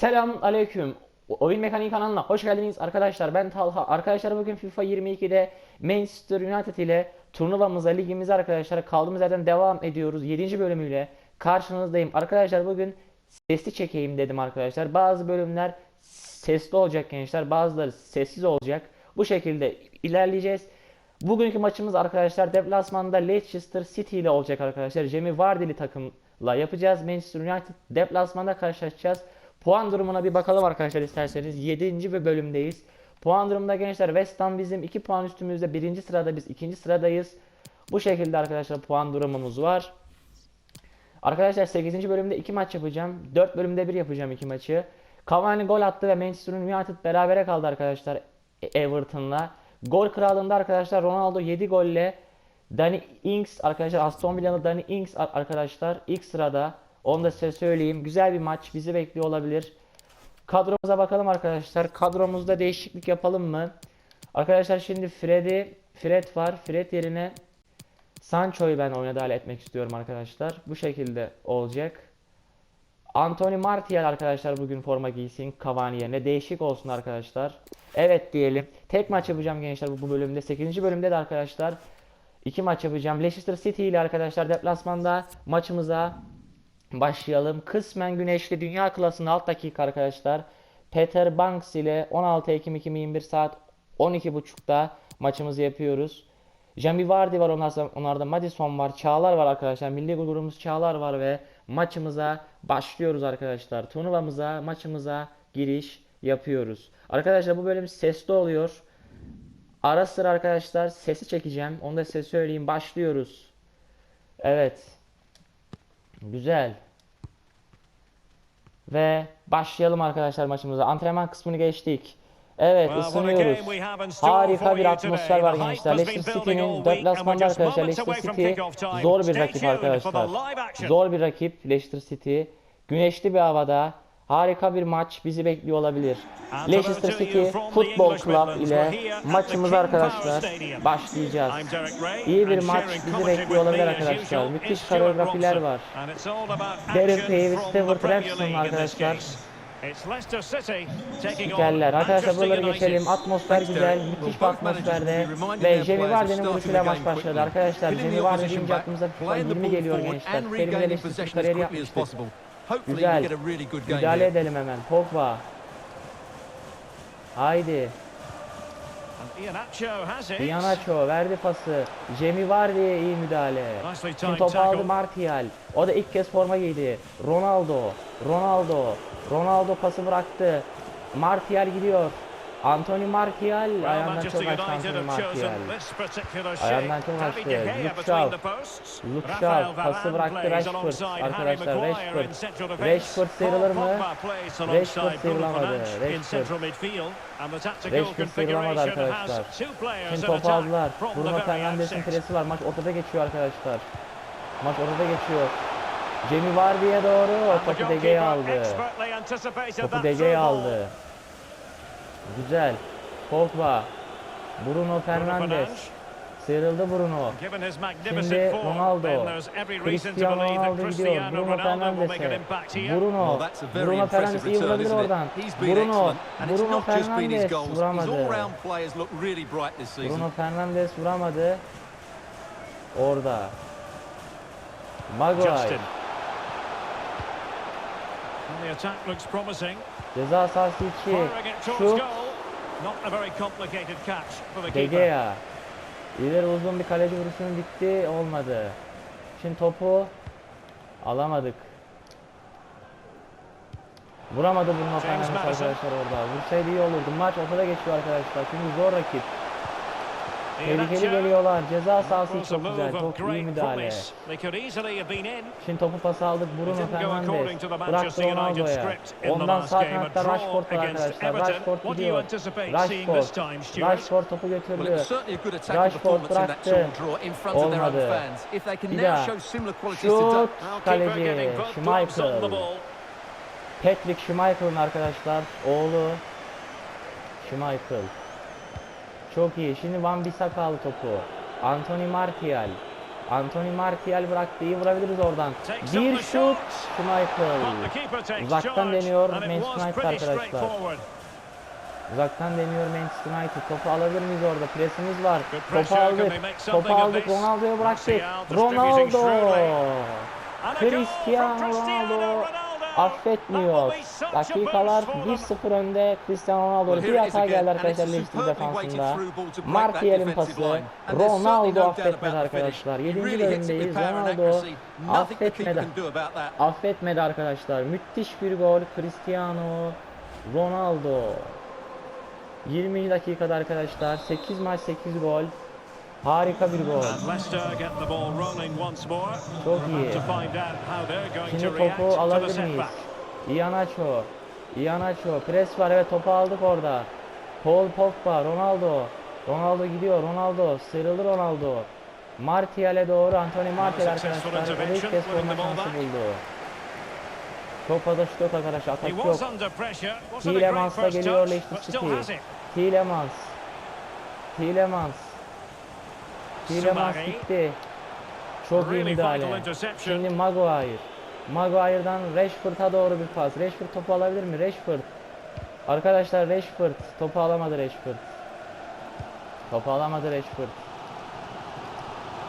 Selam aleyküm. Oyun Mekaniği kanalına hoş geldiniz arkadaşlar. Ben Talha. Arkadaşlar bugün FIFA 22'de Manchester United ile turnuvamıza, ligimize arkadaşlar kaldığımız yerden devam ediyoruz. 7. bölümüyle karşınızdayım. Arkadaşlar bugün sesli çekeyim dedim arkadaşlar. Bazı bölümler sesli olacak gençler, bazıları sessiz olacak. Bu şekilde ilerleyeceğiz. Bugünkü maçımız arkadaşlar deplasmanda Leicester City ile olacak arkadaşlar. Jamie Vardy'li takımla yapacağız. Manchester United deplasmanda karşılaşacağız. Puan durumuna bir bakalım arkadaşlar isterseniz. 7. bir bölümdeyiz. Puan durumunda gençler West Ham bizim 2 puan üstümüzde. 1. sırada biz 2. sıradayız. Bu şekilde arkadaşlar puan durumumuz var. Arkadaşlar 8. bölümde 2 maç yapacağım. 4 bölümde 1 yapacağım 2 maçı. Cavani gol attı ve Manchester United berabere kaldı arkadaşlar E- Everton'la. Gol kralında arkadaşlar Ronaldo 7 golle Danny Ings arkadaşlar Aston Villa'lı Danny Ings ar- arkadaşlar ilk sırada. Onu da size söyleyeyim. Güzel bir maç bizi bekliyor olabilir. Kadromuza bakalım arkadaşlar. Kadromuzda değişiklik yapalım mı? Arkadaşlar şimdi Freddy, Fred var. Fred yerine Sancho'yu ben oyuna etmek istiyorum arkadaşlar. Bu şekilde olacak. Anthony Martial arkadaşlar bugün forma giysin Cavani yerine. Değişik olsun arkadaşlar. Evet diyelim. Tek maç yapacağım gençler bu, bu bölümde. 8. bölümde de arkadaşlar iki maç yapacağım. Leicester City ile arkadaşlar deplasmanda maçımıza başlayalım. Kısmen güneşli dünya klasının alt dakika arkadaşlar. Peter Banks ile 16 Ekim 2021 saat 12.30'da maçımızı yapıyoruz. Jamie Vardy var onlarda, onlarda Madison var, Çağlar var arkadaşlar. Milli gururumuz Çağlar var ve maçımıza başlıyoruz arkadaşlar. Turnuvamıza, maçımıza giriş yapıyoruz. Arkadaşlar bu bölüm sesli oluyor. Ara sıra arkadaşlar sesi çekeceğim. Onu da size söyleyeyim. Başlıyoruz. Evet. Güzel. Ve başlayalım arkadaşlar maçımıza. Antrenman kısmını geçtik. Evet ısınıyoruz. Harika bir atmosfer var gençler. Leicester City'nin deplasmanda arkadaşlar. Leicester City zor bir rakip arkadaşlar. Zor bir rakip Leicester City. Güneşli bir havada harika bir maç bizi bekliyor olabilir. Leicester City English Club ile Power arkadaşlar başlayacağız. İyi bir maç bizi bekliyor olabilir arkadaşlar. Müthiş koreografiler var. Darren the Stewart this arkadaşlar. Spikerler. Arkadaşlar buraları geçelim. Atmosfer güzel, müthiş bir atmosferde ve Jamie Vardy'nin vuruşuyla maç başladı. Arkadaşlar Jamie Vardy deyince aklımıza FIFA 20 geliyor gençler. Terim'de Leicester kariyeri yapmıştık. Güzel. Müdahale edelim hemen. Pogba. Haydi. Iheanacho verdi pası. Jamie Vardy'ye iyi müdahale. Şimdi topu aldı. Martial. O da ilk kez forma giydi. Ronaldo. Ronaldo. Ronaldo pası bıraktı. Martial gidiyor. Anthony Martial ayağından çok açtı Anthony Martial. Ayağından çok açtı. Luke Shaw. Luke Shaw pası bıraktı Rashford. Arkadaşlar Rashford. Rashford sıyrılır mı? Rashford sıyrılamadı. Rashford. Rashford sıyrılamadı arkadaşlar. Şimdi topu aldılar. Bruno Fernandes'in presi var. Maç ortada geçiyor arkadaşlar. Maç ortada geçiyor. Jamie Vardy'ye doğru the topu De Gea goalkeeper aldı. Topu that De through Gea ball. aldı. Güzel. Pogba. Bruno Fernandes. Sıyrıldı Bruno. Şimdi Ronaldo. Cristiano Ronaldo gidiyor. Bruno Fernandes'e. Bruno. Bruno Fernandes iyi vurabilir oradan. Bruno. Bruno Fernandes vuramadı. Bruno Fernandes vuramadı. Orada. Maguire. Justin. And the attack looks promising. Ceza sahası içi. Şut. De keeper. Gea. İleri uzun bir kaleci vuruşunun gitti. Olmadı. Şimdi topu alamadık. Vuramadı Fernandes Maddison. arkadaşlar orada. Vursaydı iyi olurdu. Maç ortada geçiyor arkadaşlar. Çünkü zor rakip. Tehlikeli geliyorlar. Ceza sahası çok güzel. Çok iyi müdahale. Şimdi topu pas aldık Bruno Fernandes. Bıraktı Ronaldo'ya. Ondan sağ kanatta Rashford var arkadaşlar. Rashford gidiyor. Rashford. Rashford topu götürdü. Rashford bıraktı. Olmadı. Bir daha. Şut. Kaleci. Schmeichel. Patrick Schmeichel'ın arkadaşlar oğlu. Schmeichel. Çok iyi. Şimdi Van Bissaka aldı topu. Anthony Martial. Anthony Martial bıraktı. İyi vurabiliriz oradan. Bir şut. Schmeichel. Uzaktan deniyor Manchester United arkadaşlar. Uzaktan deniyor Manchester United. Topu alabilir miyiz orada? Presimiz var. Topu aldık. Topu aldık. Ronaldo'ya bıraktık. Ronaldo. Cristiano Ronaldo. Affetmiyor. Dakikalar boost for them. 1-0 önde Cristiano Ronaldo'ya Well, bir hata geldi arkadaşlar weighted defansında. Martial'in pası. Ronaldo affetmedi arkadaşlar. He 7. really hits it with bölümdeyiz. Ronaldo affetmedi. Affetmedi arkadaşlar. Müthiş bir gol. Cristiano Ronaldo. 20. dakikada arkadaşlar 8 maç 8 gol. Harika bir gol. Çok iyi. Şimdi topu alabilir miyiz? setback. Iheanacho. Iheanacho. Pres var evet topu aldık orada. Paul Pogba. Ronaldo. Ronaldo gidiyor. Ronaldo. Sıyrıldı Ronaldo. Martial'e doğru. Anthony Martial arkadaşlar. İlk kez forma şansı buldu. Fazla şut yok arkadaşlar. Atak yok. Tielemans'la geliyor Leicester City. Tielemans. Tielemans. Sumari. gitti. Çok iyi müdahale. Şimdi Maguire. Maguire'dan Rashford'a doğru bir pas. Rashford topu alabilir mi? Rashford. Arkadaşlar Rashford topu alamadı Rashford. Topu alamadı Rashford.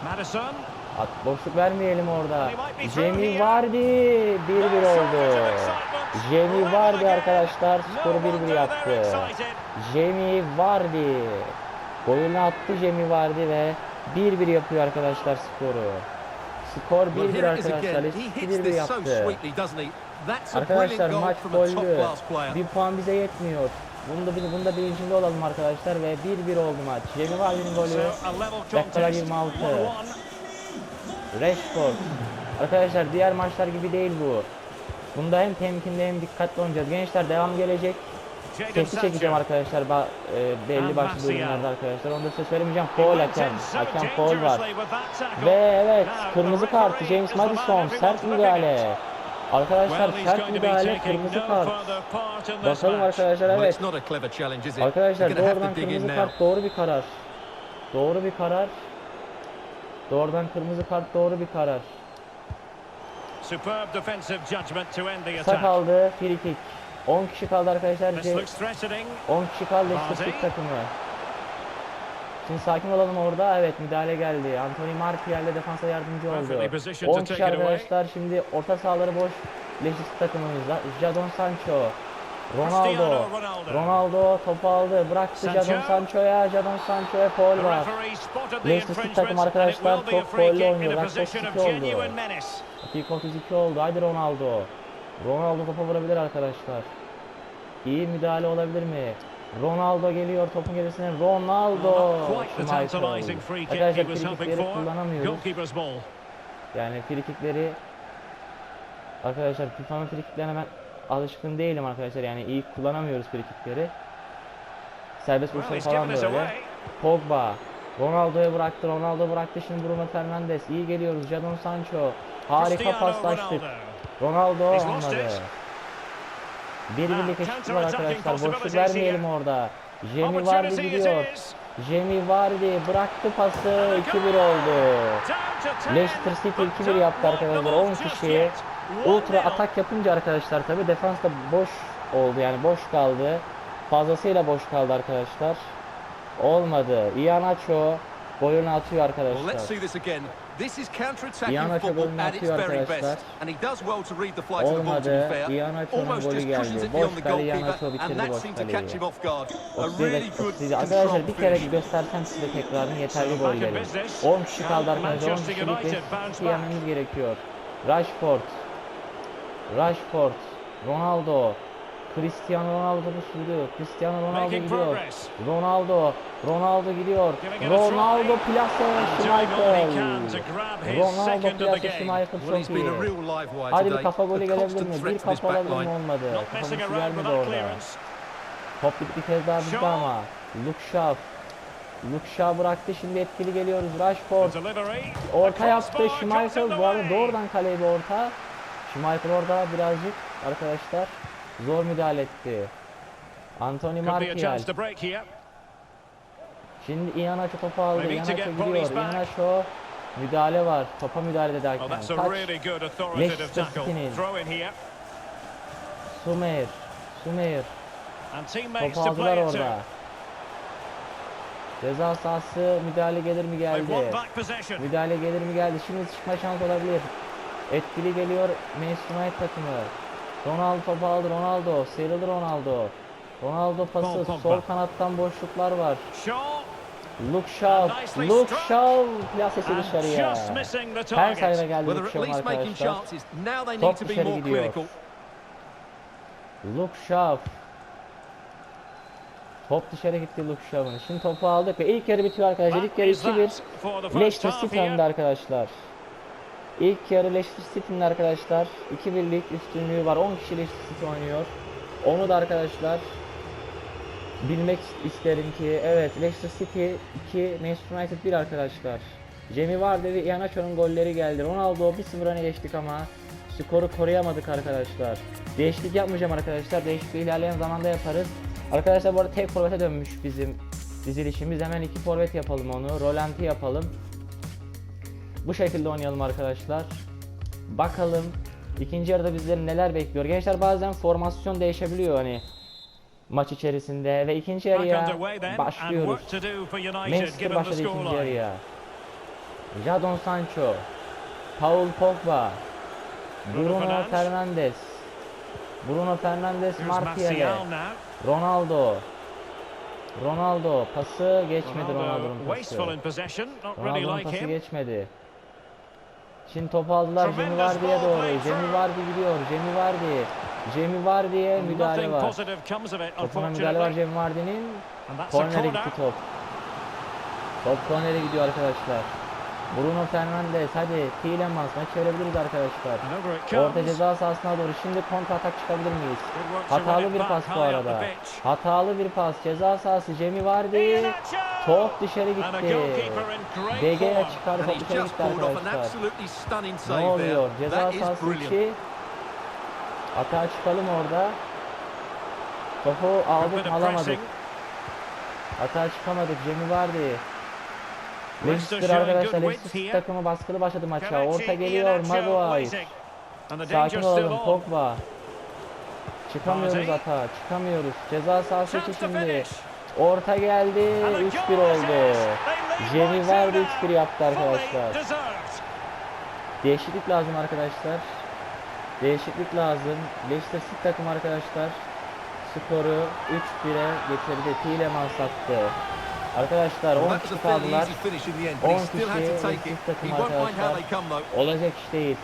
Madison. At boşluk vermeyelim orada. Jamie. Vardy 1-1 No oldu. Jamie Vardy arkadaşlar skoru 1-1 wonder they're yaptı. Jamie Vardy. Golünü attı Jamie Vardy ve 1-1 yapıyor arkadaşlar skoru. Skor Well, 1-1 here it is arkadaşlar. hits 1-1 this so yaptı. Arkadaşlar maç gollü. Bir puan bize yetmiyor. Bunda, bunda bilincinde olalım arkadaşlar ve 1-1 oldu maç. Jamie Vardy'nin golü. So a level Dakikalar contest. 26. 1-1. Rashford. Arkadaşlar diğer maçlar gibi değil bu. Bunda hem temkinli hem dikkatli oynayacağız. Gençler devam gelecek. Tepki çekeceğim arkadaşlar ba- e, belli başlı bölümlerde arkadaşlar. Onu da size söylemeyeceğim. Foul hakem. Hakem foul var. Ve evet kırmızı kart James Madison sert müdahale. Arkadaşlar sert müdahale kırmızı kart. Bakalım arkadaşlar evet. Arkadaşlar doğrudan kırmızı kart doğru bir karar. Doğru bir karar. Doğrudan kırmızı kart doğru bir karar. Superb defensive judgment to end the Kısa attack. kaldı free kick. 10 kişi kaldı arkadaşlar. This Ce- looks threatening. 10 kişi kaldı Leicester Vardy. City takımı. Şimdi sakin olalım orada. Evet müdahale geldi. Anthony Martial de defansa yardımcı oldu. positioned to 10 kişi arkadaşlar. Şimdi orta sahaları boş. Leicester City takımımızda. Jadon Sancho. Ronaldo. Ronaldo. Topu aldı. Bıraktı. Jadon Sancho'ya. Jadon Sancho'ya foul var. Leicester takım arkadaşlar çok free gollü kick in oynuyor. a Dakika position of 32 oldu. Dakika 32 oldu. Haydi Ronaldo. Ronaldo topa vurabilir arkadaşlar. İyi müdahale olabilir mi? Ronaldo geliyor topun gerisine. Ronaldo. Arkadaşlar frikikleri kullanamıyoruz. Yani frikikleri Arkadaşlar FIFA'nın frikiklerine ben alışkın değilim arkadaşlar. Yani iyi kullanamıyoruz frikikleri. Serbest vuruşları falan böyle. Pogba. Ronaldo'ya bıraktı. Ronaldo bıraktı. Şimdi Bruno Fernandes. İyi geliyoruz. Jadon Sancho. Harika paslaştık. Ronaldo. İt. Bir birlik eşitlik var arkadaşlar. Boşluk vermeyelim orada. Jamie Vardy gidiyor. Jamie Vardy bıraktı pası. 2-1 oldu. Down to 10, Leicester City but 2-1 don't yaptı arkadaşlar. ball 10 just kişi. Ultra 1-0. atak yapınca arkadaşlar tabi defans da boş oldu yani boş kaldı. Fazlasıyla boş kaldı arkadaşlar. Olmadı. Iheanacho golünü atıyor arkadaşlar. This is counter-attacking football at its very best. And he does well to read the flight of the ball, to be fair. Almost just cushions it beyond the goalkeeper, and that seemed to catch him off guard. A 31 really good 37. Arkadaşlar bir kere göstersem size tekrarını yeterli gol business. 10 kişi kaldı arkadaşlar. 10 Manchester kişilik United bir bounce şey back. yenmemiz gerekiyor. Rashford. Rashford. Ronaldo. Cristiano Ronaldo topu sürdü. Cristiano Ronaldo gidiyor. Ronaldo. Ronaldo gidiyor. Ronaldo to Schmeichel. Ronaldo game. Schmeichel çok iyi. Hadi bir kafa golü gelebilir mi? Bir kafa alabilir mi olmadı. Not Kafa messing vuruşu around with gelmedi that orada. Top bir, kez daha bizde ama. Luke Shaw. Luke Shaw bıraktı şimdi etkili geliyoruz. Rashford. Orta yaptı Schmeichel bu arada doğrudan kaleye bir orta. Schmeichel orada birazcık arkadaşlar zor müdahale etti. Anthony Martial. Şimdi Iheanacho topu aldı. Get gidiyor. Iheanacho Müdahale var. Topa müdahale dedi Well, hakem. that's a Taç. really good authoritative Leicester tackle. City'nin. Throw in here. Sumer. Sumer. Topu aldılar orada. Ceza sahası müdahale gelir mi geldi? Müdahale gelir mi geldi? Şimdi çıkma şansı olabilir. Etkili geliyor Manchester United takımı. Ronaldo topu aldı. Ronaldo. Sıyrıldı Ronaldo. Ronaldo pası. Paul. Sol kanattan boşluklar var. Shaw. Luke Shaw. Luke. Shaw plasesi dışarıya. Her sayıda geldi Luke making arkadaşlar. Top dışarı gidiyor. Luke Shaw. Top dışarı gitti Luke Shaw'ın. Şimdi topu aldık ve ilk yarı bitiyor arkadaşlar. İlk yarı is 2-1. that for the first Leicester City here. önde arkadaşlar. İlk yarı Leicester City'nin arkadaşlar 2-1'lik üstünlüğü var. 10 kişi Leicester City oynuyor. Onu da arkadaşlar bilmek isterim ki evet Leicester City 2 Manchester United 1 arkadaşlar. Jamie Vardy ve Iheanacho'nun golleri geldi. Ronaldo 1-0 öne geçtik ama skoru koruyamadık arkadaşlar. Değişiklik yapmayacağım arkadaşlar. Değişikliği ilerleyen zamanda yaparız. Arkadaşlar bu arada tek forvete dönmüş bizim dizilişimiz. Hemen iki forvet yapalım onu. Rolanti yapalım. Bu şekilde oynayalım arkadaşlar. Bakalım ikinci yarıda bizleri neler bekliyor. Gençler bazen formasyon değişebiliyor hani maç içerisinde ve ikinci yarıya başlıyoruz. Manchester başladı ikinci yarıya. Jadon Sancho, Paul Pogba, Bruno Fernandes. Bruno Fernandes Martial'e. Ronaldo, Ronaldo pası geçmedi Ronaldo'nun Ronaldo pası. Ronaldo'nun pası geçmedi. Şimdi topu aldılar Jamie Tremendous Vardy'ye doğru. through. Vardy gidiyor. Jamie Vardy. Jamie Vardy'ye müdahale var. Topuna müdahale var. Jamie Vardy'nin. Kornere gitti top. Top kornere gidiyor arkadaşlar. Bruno Fernandes hadi Tielemans maç çevirebiliriz arkadaşlar. Orta ceza sahasına doğru şimdi kontra atak çıkabilir miyiz? Hatalı bir pas bu arada. Hatalı bir pas. Ceza sahası Jamie Vardy. Top dışarı gitti. DG'ye And top dışarı gitti arkadaşlar. Ne oluyor? Ceza sahası brilliant. 2. Atağa çıkalım orada. Topu aldık alamadık. Atağa çıkamadık. Jamie Vardy. Leicester arkadaşlar Leicester takımı baskılı başladı maça. Orta geliyor. Maguire. Sakin olalım. Pogba. Çıkamıyoruz atağa. Çıkamıyoruz. Ceza sahası içi Chance to şimdi. Orta geldi. And the 3-1 goal is oldu. 1-2 Vardy now. 3-1 yaptı arkadaşlar. Değişiklik lazım arkadaşlar. Değişiklik lazım. Leicester City takım arkadaşlar skoru 3-1'e getirdi. Tielemans attı. Arkadaşlar 10 Well, that was kişi kaldılar. easy finish in the end, but he 10 still had kişi it. takım arkadaşlar. Olacak iş değil.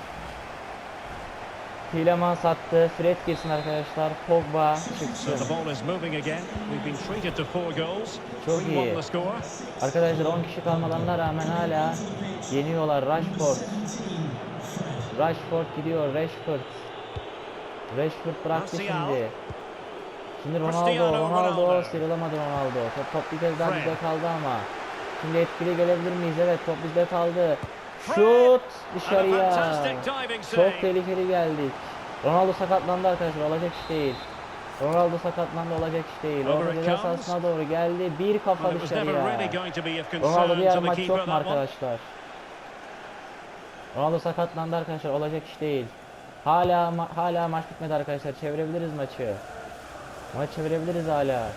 Tielemans attı. Fred girsin arkadaşlar. Pogba goals. Çok 3-1 iyi. Arkadaşlar 10 kişi kalmalarına rağmen hala yeniyorlar. Rashford. Rashford gidiyor. Rashford. Rashford bıraktı şimdi. Şimdi Ronaldo. Ronaldo sıyrılamadı Ronaldo. Top, top bir kez daha bizde kaldı ama. Şimdi etkili gelebilir miyiz? Evet top bizde kaldı. Şut dışarıya. Çok tehlikeli geldik. Ronaldo sakatlandı arkadaşlar. Olacak iş değil. Ronaldo sakatlandı olacak iş değil. İt ceza sahasına doğru geldi. Bir kafa dışarıya. Ronaldo diğer maç yok mu arkadaşlar? Ronaldo sakatlandı arkadaşlar. Olacak iş değil. Hala ma- hala maç bitmedi arkadaşlar. Çevirebiliriz maçı. Maç çevirebiliriz hala.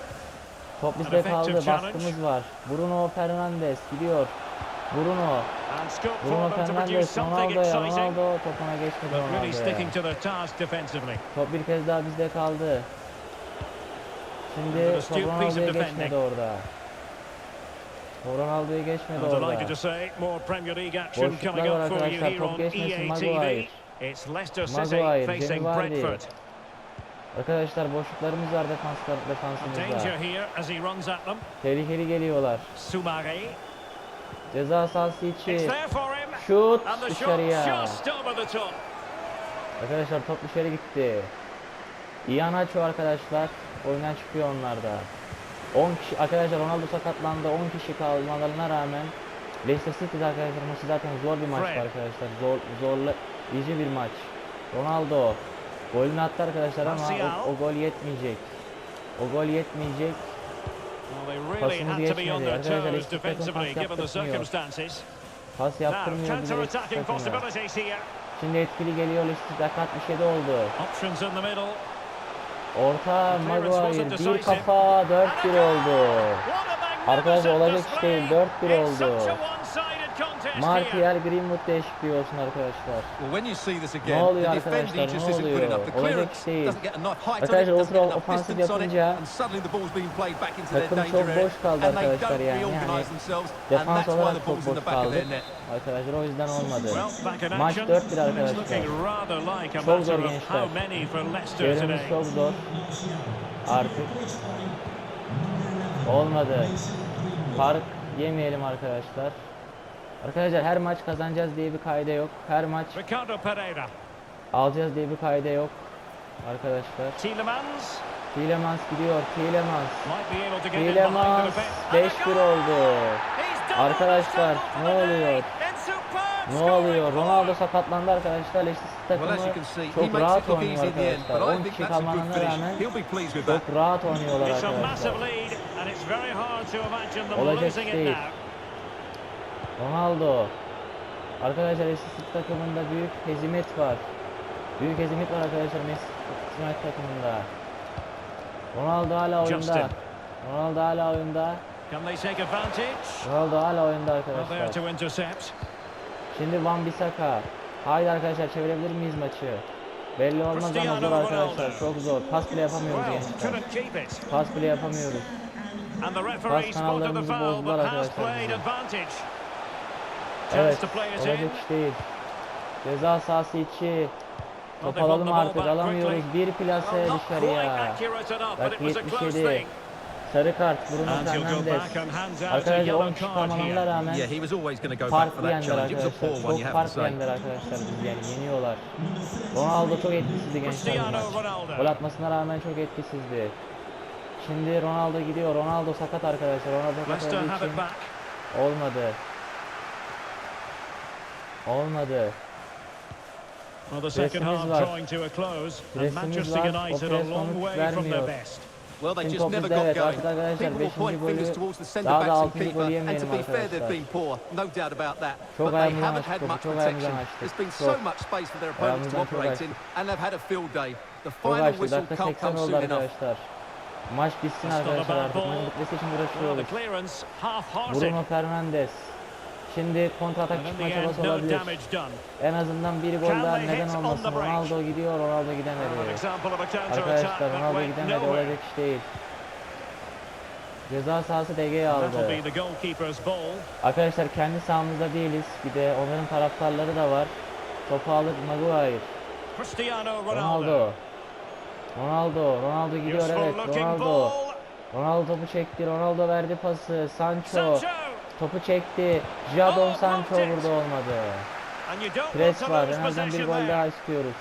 Top bizde kaldı. Baskımız var. Bruno Fernandes gidiyor. Bruno. Bruno Fernandes. Ronaldo'ya. Ronaldo topuna geçmedi Ronaldo'ya. Top bir kez daha bizde kaldı. Şimdi top Ronaldo'ya geçmedi orada. Top Ronaldo'ya geçmedi orada. Boşluklar var arkadaşlar. Top geçmesin, EA Maguire. Maguire, facing Jamie Vardy. Arkadaşlar boşluklarımız var defanslar, defansımızda. Tehlikeli geliyorlar. Sumare. Ceza sahası içi. Şut dışarıya. Arkadaşlar top dışarı gitti. Iheanacho arkadaşlar oyundan çıkıyor onlarda. 10 kişi arkadaşlar Ronaldo sakatlandı. 10 kişi kalmalarına rağmen Leicester City'de arkadaşlar maçı zaten zor bir maçtı arkadaşlar. Zor zorlayıcı bir maç. Ronaldo golünü attı arkadaşlar ama o, o gol yetmeyecek. O gol yetmeyecek. Pasımız geçmedi. Arkadaşlar Leicester takım pas yaptırmıyor. Pas yaptırmıyor counter-attacking takımı. Şimdi etkili geliyor Leicester dakika 67 oldu. Options in the middle. Orta Maguire bir kafa 4-1 oldu. Arkadaşlar olacak iş değil, display. 4-1 It's oldu. Martial Greenwood değişikliği olsun arkadaşlar. Well, when you see this Ne again, oluyor arkadaşlar, just ne isn't good oluyor? enough. The Olacak clearance iş değil. doesn't get enough height on it, Arkadaşlar ultra ofansif yapınca and suddenly the ball's being played back into their takım danger çok area, boş kaldı and they arkadaşlar don't yani. Yani themselves, and defans that's why olarak the çok ball's in boş the back of kaldık. their net. Arkadaşlar o yüzden olmadı. Maç action. 4-1 It's arkadaşlar. looking rather like a Çok zor gençler. today. çok zor. Artık. Olmadı. Fark yemeyelim arkadaşlar. Arkadaşlar her maç kazanacağız diye bir kaide yok. Her maç Ricardo Pereira. alacağız diye bir kaide yok. Arkadaşlar. Tielemans Tielemans gidiyor. Tielemans. Tielemans defence. 5-1 oldu. Arkadaşlar, ne oluyor? Ne oluyor? Ronaldo sakatlandı arkadaşlar. Leicester takımı çok rahat oynuyor arkadaşlar. but I 10 think kişi kalmalarına rağmen çok rahat oynuyorlar arkadaşlar. Olacak değil. Ronaldo. Arkadaşlar Leicester takımında büyük hezimet var. Büyük hezimet var arkadaşlar Manchester takımında. Ronaldo hala oyunda. Justin. Ronaldo hala oyunda. Can they take advantage? Ronaldo hala oyunda arkadaşlar. Şimdi Van Bissaka. Haydi arkadaşlar çevirebilir miyiz maçı? Belli olmaz ama zor arkadaşlar. Çok zor. Pas bile yapamıyoruz gençler. Pas bile yapamıyoruz. Pas kanallarımızı bozdular arkadaşlar played bizim. advantage. Chance Evet. Olacak iş değil. Ceza sahası içi. Top alalım artık. Alamıyoruz. Bir plase dışarıya. close 77. thing. Sarı kart Bruno Fernandes. Arkadaşlar 10 yellow kişi card kalmalarına here. rağmen Yeah, he was always going to go back for farklı that yendiler arkadaşlar. Çok farklı yendiler arkadaşlar biz yani yeniyorlar. Ronaldo çok etkisizdi gençler bu Cristiano maç. Ronaldo. Gol atmasına rağmen çok etkisizdi. Şimdi Ronaldo gidiyor. Ronaldo sakat arkadaşlar. Ronaldo sakat olduğu için olmadı. Olmadı. Well, the second half var. drawing to a close, and Manchester var, United o a long sonuç way from their vermiyor. best. Well, they just never got going. People will 5. point fingers golü towards the centre daha da backs and 6. golü keeper, and to yemeyelim be fair, they've arkadaşlar. been poor, no doubt about that. Çok But they ayağımızdan haven't açtık had topu, much çok ayağımızdan protection. açtık. There's been Çok. so much space for their opponents to Ayağımızdan çok operate in, açtık. and they've had a field day. The Çok final whistle Dakika can't 80 come oldu soon enough. arkadaşlar. Maç bitsin arkadaşlar artık. ball. Maçın bitmesi için uğraşıyoruz. clearance half-hearted. Bruno Fernandes. Şimdi kontratak çıkma çabası olabilir. En azından bir gol daha neden olmasın. Ronaldo gidiyor, Ronaldo gidemedi. Arkadaşlar Ronaldo gidemedi, olacak iş değil. Ceza sahası be aldı. Arkadaşlar kendi sahamızda değiliz. Bir de onların taraftarları da var. Topu alır Maguire. Ronaldo. Ronaldo. Ronaldo. Gidiyor evet. Ronaldo. Ronaldo topu çekti. Ronaldo verdi pası. Sancho. Sancho. Topu çekti. Jadon Oh, Sancho burada olmadı. Pres var. En azından bir gol daha istiyoruz.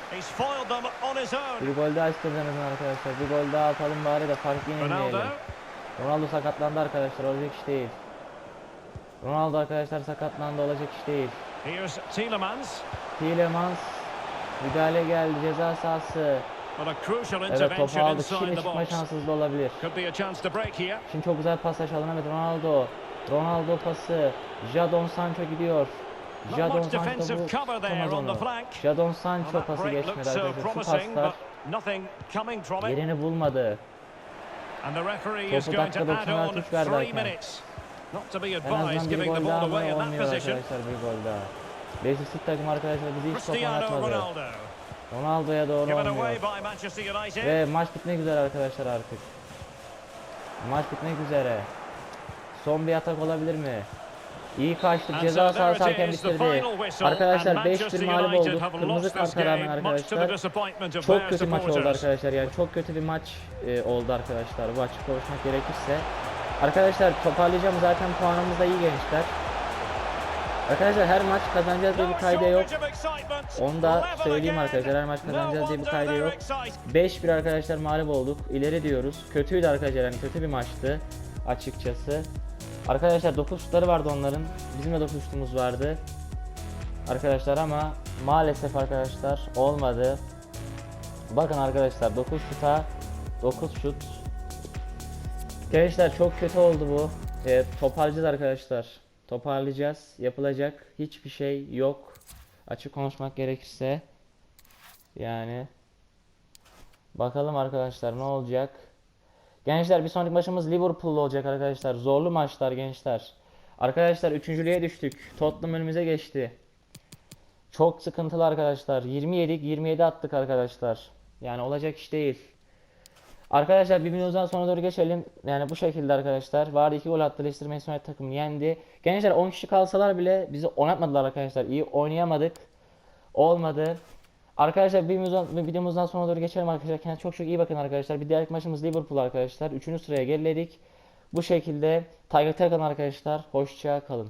Bir gol daha istiyoruz en azından arkadaşlar. Bir gol daha atalım bari de fark yenilmeyelim. Ronaldo sakatlandı arkadaşlar. Olacak iş değil. Ronaldo arkadaşlar sakatlandı. Olacak iş değil. Tielemans. Tielemans. Müdahale geldi. Ceza sahası. Evet topu aldık. Şimdi çıkma şanssızlığı olabilir. Şimdi çok güzel pasaj alınamadı. Ronaldo. Ronaldo pası. Jadon Sancho gidiyor. Jadon Sancho bu tutamaz onu. Jadon Sancho pası geçmedi so arkadaşlar. Şu paslar yerini bulmadı. Topu is going to dakika add 90'lar on tuş verdi be En azından bir gol daha that olmuyor arkadaşlar bir gol daha. Beşiktaş takım arkadaşlar bizi hiç top Cristiano oynatmadı. Ronaldo. Ronaldo'ya doğru olmuyor. Ve maç bitmek üzere arkadaşlar artık. Maç bitmek üzere. Son bir atak olabilir mi? İyi kaçtık. And Ceza sahası hakem bitirdi. Arkadaşlar and 5-1 Manchester mağlup olduk. Kırmızı karta rağmen arkadaşlar. Çok kötü maç oldu arkadaşlar. Yani çok kötü bir maç e, oldu arkadaşlar. Bu açık konuşmak gerekirse. Arkadaşlar toparlayacağım zaten puanımız da iyi gençler. Arkadaşlar her maç kazanacağız diye bir kayda yok. Onu da söyleyeyim arkadaşlar. Her maç kazanacağız diye bir kayda yok. 5-1 arkadaşlar mağlup olduk. İleri diyoruz. Kötüydü arkadaşlar yani kötü bir maçtı açıkçası. Arkadaşlar 9 şutları vardı onların. Bizim de 9 şutumuz vardı. Arkadaşlar ama maalesef arkadaşlar olmadı. Bakın arkadaşlar 9 şuta 9 şut. Gençler çok kötü oldu bu. E, toparlayacağız arkadaşlar. Toparlayacağız. Yapılacak hiçbir şey yok. Açık konuşmak gerekirse. Yani bakalım arkadaşlar ne olacak. Gençler bir sonraki maçımız Liverpool'la olacak arkadaşlar. Zorlu maçlar gençler. Arkadaşlar üçüncülüğe düştük. Tottenham önümüze geçti. Çok sıkıntılı arkadaşlar. 20 yedik, 27 attık arkadaşlar. Yani olacak iş değil. Arkadaşlar bir videomuzdan sonra doğru geçelim. Yani bu şekilde arkadaşlar. Vardı 2 gol attı. Leicester Manchester takımı yendi. Gençler 10 kişi kalsalar bile bizi oynatmadılar arkadaşlar. İyi oynayamadık. Olmadı. Arkadaşlar bir videomuzdan, videomuzdan sonra doğru geçelim arkadaşlar. Kendinize çok çok iyi bakın arkadaşlar. Bir diğer maçımız Liverpool arkadaşlar. Üçüncü sıraya geriledik. Bu şekilde takipte kalın arkadaşlar. Hoşça kalın.